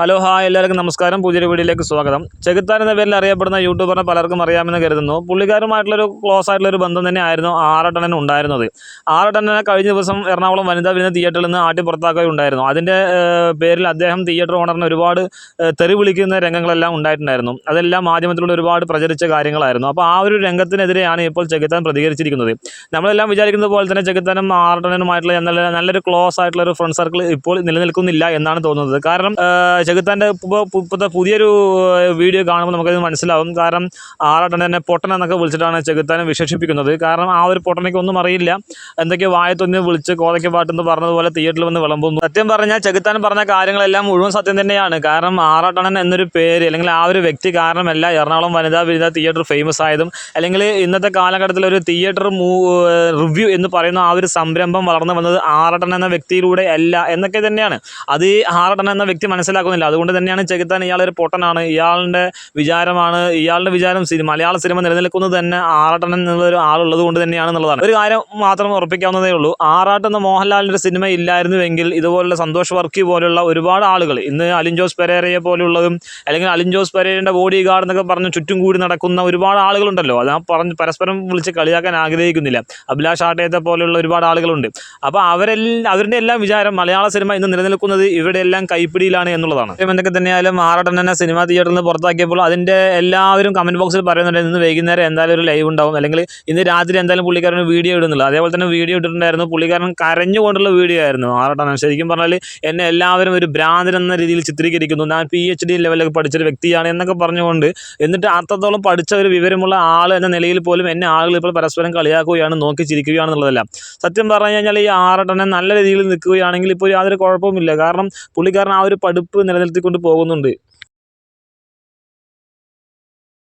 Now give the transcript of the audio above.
Hello hi എല്ലാവർക്കും നമസ്കാരം. പുതിയൊരു വീഡിയോയിലേക്ക് സ്വാഗതം. ചെകുത്താൻ എന്ന പേരിൽ അറിയപ്പെടുന്ന യൂട്യൂബറിനെ പലർക്കും അറിയാമെന്ന് കരുതുന്നു. പുള്ളിക്കാരുമായിട്ടുള്ളൊരു ക്ലോസ് ആയിട്ടുള്ള ഒരു ബന്ധം തന്നെയായിരുന്നു ആറട്ടണ്ണൻ ഉണ്ടായിരുന്നത്. ആറട്ടണനെ കഴിഞ്ഞ ദിവസം എറണാകുളം വനിതാ വിരുന്ന തിയേറ്ററിൽ നിന്ന് ആട്ടി പുറത്താക്കുകയുണ്ടായിരുന്നു. അതിന്റെ പേരിൽ അദ്ദേഹം തിയേറ്റർ ഓണറിന് ഒരുപാട് തെറി വിളിക്കുന്ന രംഗങ്ങളെല്ലാം ഉണ്ടായിട്ടുണ്ടായിരുന്നു. അതെല്ലാം മാധ്യമത്തിലൂടെ ഒരുപാട് പ്രചരിച്ച കാര്യങ്ങളായിരുന്നു. അപ്പോൾ ആ ഒരു രംഗത്തിനെതിരെയാണ് ഇപ്പോൾ ചെകുത്താൻ പ്രതികരിച്ചിരിക്കുന്നത്. നമ്മളെല്ലാം വിചാരിക്കുന്നത് പോലെ തന്നെ ചെകുത്താനും ആറട്ടണനുമായിട്ടുള്ള നല്ല നല്ലൊരു ക്ലോസ് ആയിട്ടുള്ള ഒരു ഫ്രണ്ട് സർക്കിൾ ഇപ്പോൾ നിലനിൽക്കുന്നില്ല എന്നാണ് തോന്നുന്നത്. കാരണം ചെകുത്താന്റെ ഇപ്പോഴത്തെ പുതിയൊരു വീഡിയോ കാണുമ്പോൾ നമുക്കത് മനസ്സിലാവും. കാരണം ആറാട്ടൻ തന്നെ പൊട്ടൻ എന്നൊക്കെ വിളിച്ചിട്ടാണ് ചെകുത്താനെ വിശേഷിപ്പിക്കുന്നത്. കാരണം ആ ഒരു പൊട്ടനയ്ക്ക് ഒന്നും അറിയില്ല. എന്തൊക്കെ വായത്തൊന്ന് വിളിച്ച് കോതയ്ക്ക് പാട്ടെന്ന് പറഞ്ഞതുപോലെ തിയേറ്ററിൽ വന്ന് വിളമ്പുന്നു. സത്യം പറഞ്ഞാൽ ചെകുത്താൻ പറഞ്ഞ കാര്യങ്ങളെല്ലാം മുഴുവൻ സത്യം തന്നെയാണ്. കാരണം ആറാട്ടണൻ എന്നൊരു പേര് അല്ലെങ്കിൽ ആ ഒരു വ്യക്തി കാരണമല്ല എറണാകുളം വനിതാ വിനിത തിയേറ്റർ ഫേമസ് ആയതും അല്ലെങ്കിൽ ഇന്നത്തെ കാലഘട്ടത്തിൽ ഒരു തിയേറ്റർ റിവ്യൂ എന്ന് പറയുന്ന ആ ഒരു സംരംഭം വളർന്നു വന്നത് ആറാട്ടൻ എന്ന വ്യക്തിയിലൂടെ അല്ല എന്നൊക്കെ തന്നെയാണ്. അത് ഈ ആറാട്ടൻ എന്ന വ്യക്തി മനസ്സിലാക്കുന്നില്ല അതുകൊണ്ട് തന്നെയാണ് ചെകുത്താൻ ഇയാളൊരു പൊട്ടനാണ്. ഇയാളുടെ വിചാരമാണ് ഇയാളുടെ വിചാരം സിനിമ മലയാള സിനിമ നിലനിൽക്കുന്നത് തന്നെ ആറാട്ടൻ എന്നുള്ളൊരു ആളുള്ളത് കൊണ്ട് തന്നെയാണെന്നുള്ളതാണ് ഒരു കാര്യം മാത്രം ഉറപ്പിക്കാവുന്നതേ ഉള്ളൂ. ആറാട്ട് എന്ന മോഹൻലാലിന്റെ സിനിമ ഇല്ലായിരുന്നുവെങ്കിൽ ഇതുപോലുള്ള സന്തോഷ് വർക്കി പോലുള്ള ഒരുപാട് ആളുകൾ ഇന്ന് അലിൻ ജോസ് പെരേരയെ പോലുള്ളതും അല്ലെങ്കിൽ അലിൻ ജോസ് പെരേരയുടെ ബോഡി ഗാർഡ് എന്നൊക്കെ പറഞ്ഞ് ചുറ്റും കൂടി നടക്കുന്ന ഒരുപാട് ആളുകളുണ്ടല്ലോ. അത് പറഞ്ഞ് പരസ്പരം വിളിച്ച് കളിയാക്കാൻ ആഗ്രഹിക്കുന്നില്ല. അഭിലാഷ് ആട്ടയത്തെ പോലെയുള്ള ഒരുപാട് ആളുകളുണ്ട്. അപ്പോൾ അവരെല്ലാം അവരുടെ എല്ലാം വിചാരം മലയാള സിനിമ ഇന്ന് നിലനിൽക്കുന്നത് ഇവിടെയെല്ലാം കൈപ്പിടിയിലാണ് എന്നുള്ളതാണ്. ഇപ്പം എന്തൊക്കെ തന്നെയായാലും ആറടൻ തന്നെ സിനിമ തിയേറ്ററിൽ നിന്ന് പുറത്താക്കിയപ്പോൾ അതിന്റെ എല്ലാവരും കമന്റ് ബോക്സിൽ പറയുന്നുണ്ട് ഇന്ന് വൈകുന്നേരം എന്തായാലും ഒരു ലൈവ് ഉണ്ടാവും. അല്ലെങ്കിൽ ഇന്ന് രാത്രി എന്തായാലും പുള്ളിക്കാരൻ വീഡിയോ ഇടുന്നില്ല. അതേപോലെ തന്നെ വീഡിയോ ഇട്ടിട്ടുണ്ടായിരുന്നു പുള്ളിക്കാരൻ കരഞ്ഞുകൊണ്ടുള്ള വീഡിയോ ആയിരുന്നു ആറട്ടൻ. ശരിക്കും പറഞ്ഞാൽ എന്നെ എല്ലാവരും ഒരു ഭ്രാന്തൻ എന്ന രീതിയിൽ ചിത്രീകരിക്കുന്നു. ഞാൻ പി എച്ച് ഡി ലെവലൊക്കെ പഠിച്ചൊരു വ്യക്തിയാണ് എന്നൊക്കെ പറഞ്ഞുകൊണ്ട് എന്നിട്ട് അത്രത്തോളം പഠിച്ച ഒരു വിവരമുള്ള ആൾ എന്ന നിലയിൽ പോലും എന്നെ ആളുകൾ ഇപ്പോൾ പരസ്പരം കളിയാക്കുകയാണ് നോക്കി ചിരിക്കുകയാണെന്നുള്ളതല്ല സത്യം പറഞ്ഞു കഴിഞ്ഞാൽ ഈ ആറട്ടനെ നല്ല രീതിയിൽ നിൽക്കുകയാണെങ്കിൽ ഇപ്പോൾ യാതൊരു കുഴപ്പവുമില്ല. കാരണം പുള്ളിക്കാരൻ ആ ഒരു പഠിപ്പ് നിലനിർത്തിക്കൊണ്ട് പോകുന്നുണ്ട്.